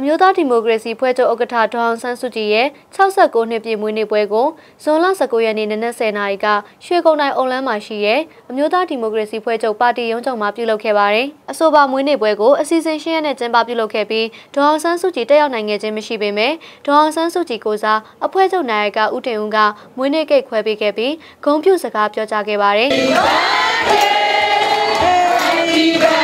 အမျိုးသားဒီမိုကရေစီဖွဲ့ချုပ်ဥက္ကဋ္ဌဒေါအောင်ဆန်းစုကြည်ရဲ့69နှစ်ပြည့်မွေးနေ့ပွဲကိုဇွန်လ19ရက်နေ့နနက်10:00နာရီကရွှေကုန်းတိုင်းအုံလန်းမှာရှိတဲ့အမျိုးသားဒီမိုကရေစီဖွဲ့ချုပ်ပါတီရုံးချုပ်မှာပြုလုပ်ခဲ့ပါတယ်။အဆိုပါမွေးနေ့ပွဲကိုအစီအစဉ်ရှင်းရနဲ့ကျင်းပပြုလုပ်ခဲ့ပြီးဒေါအောင်ဆန်းစုကြည်တက်ရောက်နိုင်ခဲ့ခြင်းမရှိပေမဲ့ဒေါအောင်ဆန်းစုကြည်ကိုစားအဖွဲ့ချုပ်နိုင်ကဦးတင်ဦးကမွေးနေ့ကိတ်ခွဲပေးခဲ့ပြီးဂုဏ်ပြုစကားပြောကြားခဲ့ပါတယ်။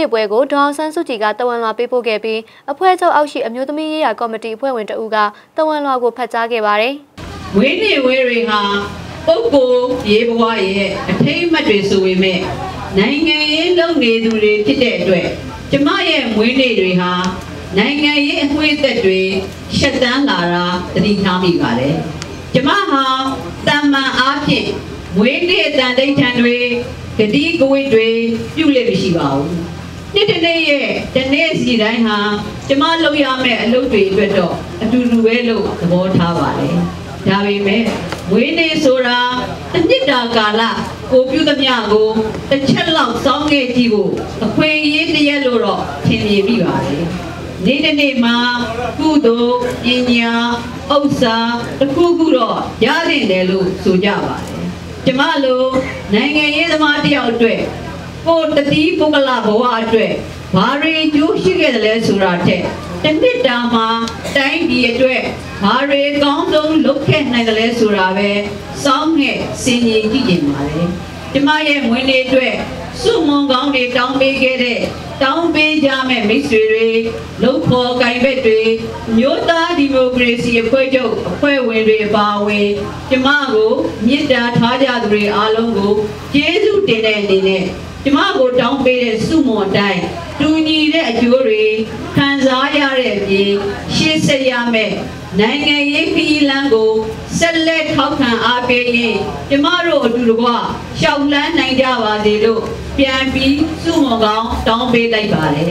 မွေးနေ့ပွဲကိုဒေါအောင်ဆန်းစုကြည်ကတဝန်လွှာပေးပို့ခဲ့ပြီးအဖွဲ့ချုပ်အောက်ရှိအမျိုးသမီးရေးရာကော်မတီအဖွဲ့ဝင်တဦးကတဝန်လွှာကိုဖတ်ကြားခဲ့ပါတယ်။မွေးနေ့ဝဲတွေဟာပုဂ္ဂိုလ်ရေးဘဝရဲ့အထိတ်အမှတ်တွေဆိုပေမဲ့နိုင်ငံရေးလုပ်နေသူတွေဖြစ်တဲ့အတွက်ကျမရဲ့မွေးနေ့တွေဟာနိုင်ငံရေးအမွေးသက်တွေရှက်တန်းလာတာသတိထားမိပါတယ်။ကျမဟာတမန်အားဖြင့်မွေးနေ့တန်တိတ်ထန်တွေဂတိကဝိတ်တွေပြုတ်လေမရှိပါဘူး နေ့တစ်နေ့ရဲ့တနေ့စီတိုင်းဟာကျမလုပ်ရမယ့်အလုပ်တွေအတွက်တော့အတူတူပဲလို့သဘောထားပါတယ်ဒါပေမဲ့ဝေးနေဆိုတာတစ်နှစ်တာကာလကိုပြုသမျှကိုတစ်ချက်လောက်စောင်းခဲ့ကြည့်ဖို့အခွင့်အရေးတရက်လို့တော့ထင်မြင်မိပါတယ်နေ့တစ်နေ့မှာကုသိုလ်ပညာဥစ္စာတခုခုတော့ရနိုင်တယ်လို့ဆိုကြပါတယ်ကျမလိုနိုင်ငံရေးသမားတယောက်အတွက် ကိုတတိပုဂ္ဂလဘဝအတွက်ဘာတွေကျိုးရှိခဲ့တယ်လဲဆိုတာတဲ့တနှစ်တာမှာတိုင်းပြည်အတွက်ဘာတွေကောင်းဆုံးလုပ်ခဲ့နိုင်တယ်လဲဆိုတာပဲစောင်းငှက်စင်ကြီးကြည့်ကြပါလေကျမရဲ့မွေးနေ့အတွက်စုမုံကောင်းတွေတောင်းပေးခဲ့တဲ့တောင်းပေးကြမဲ့မိတ်ဆွေတွေလုံဖော်ကင်ဘက်တွေမြို့သားဒီမိုကရေစီအဖွဲ့ချုပ်အဖွဲ့ဝင်တွေအပါအဝင်ကျမကိုမြစ်တာထားကြသူတွေအားလုံးကိုကျေးဇူးတင်တဲ့အနေနဲ့ ကျမကိုတောင်းပေးတဲ့စုမွန်တိုင်းတူညီတဲ့အကျိုးတွေခံစားရတဲ့အပြင်ရှေ့ဆက်ရမယ်နိုင်ငံရေးခရီးလမ်းကိုဆက်လက်ထောက်ခံအားပေးရင်ကျမတို့အတူတကွရှောက်လန်းနိုင်ကြပါစေလို့ပြန်ပြီးစုမွန်ကောင်းတောင်းပေးလိုက်ပါတယ်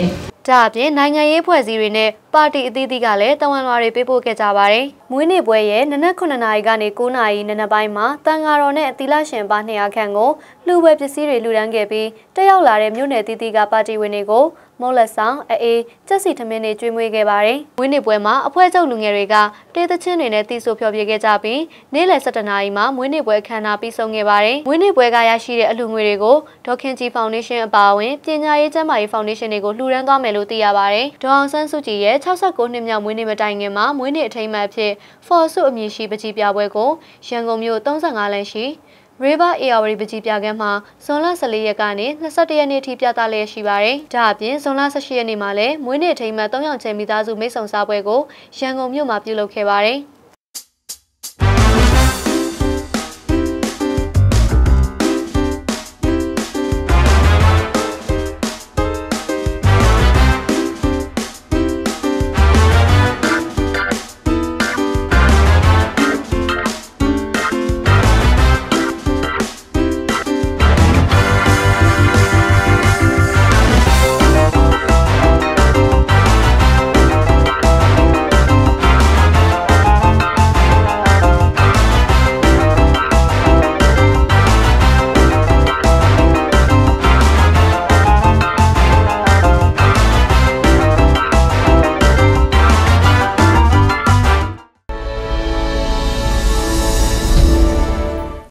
ဒါအပြင်နိုင်ငံရေးဖွဲ့စည်းတွေနဲ့ပါတီအသီးသီးကလည်းတဝန်လွှာတွေပေးပို့ခဲ့ကြပါတယ်။မွေးနေ့ပွဲရဲ့နနက်9နာရီကနေ9နာရီနနက်ပိုင်းမှာတန်ဃာတော်နဲ့အသီလရှင်ပါ200ခန့်ကိုလှူပွဲပစ္စည်းတွေလှူဒန်းခဲ့ပြီးတက်ရောက်လာတဲ့မြို့နယ်သီးသီးကပါတီဝင်တွေကိုမုတ်လက်ဆောင်အေးကြက်စီထမင်းတွေကျွေးမွေးခဲ့ပါတယ်။ဝင်းနေပွဲမှာအဖွဲ့ချုပ်လူငယ်တွေကတေးသချင်းတွေနဲ့တီးဆိုဖျော်ဖြေခဲ့ကြပြီးနေ့လယ်7:00နာရီမှာမွေးနေ့ပွဲအခမ်းအနားပြီးဆုံးခဲ့ပါတယ်။မွေးနေ့ပွဲကရရှိတဲ့အလှူငွေတွေကိုဒေါခင်ကြီးဖောင်ဒေးရှင်းအပါအဝင်ပညာရေးကျန်းမာရေးဖောင်ဒေးရှင်းတွေကိုလှူဒန်းသွားမယ်လို့သိရပါတယ်။ဒေါအောင်ဆန်းစုကြည်ရဲ့69နှစ်မြောက်မွေးနေ့မတိုင်ခင်မှာမွေးနေ့အထိမ်းအမှတ်ဖြစ်ဖော်ဆုအမည်ရှိပကြီးပြပွဲကိုရန်ကုန်မြို့35လမ်းရှိ River AR ပကြီးပြကမ်းမှာဇွန်လ14ရက်ကနေ21ရက်နေ့ထိပြသလျက်ရှိပါတယ်။ဒါအပြင်ဇွန်လ18ရက်နေ့မှာလည်းမွေးနေ့ထိမ်းမှတ်3ယောက်ချဲမိသားစုမိတ်ဆုံစားပွဲကိုရန်ကုန်မြို့မှာပြုလုပ်ခဲ့ပါတယ်။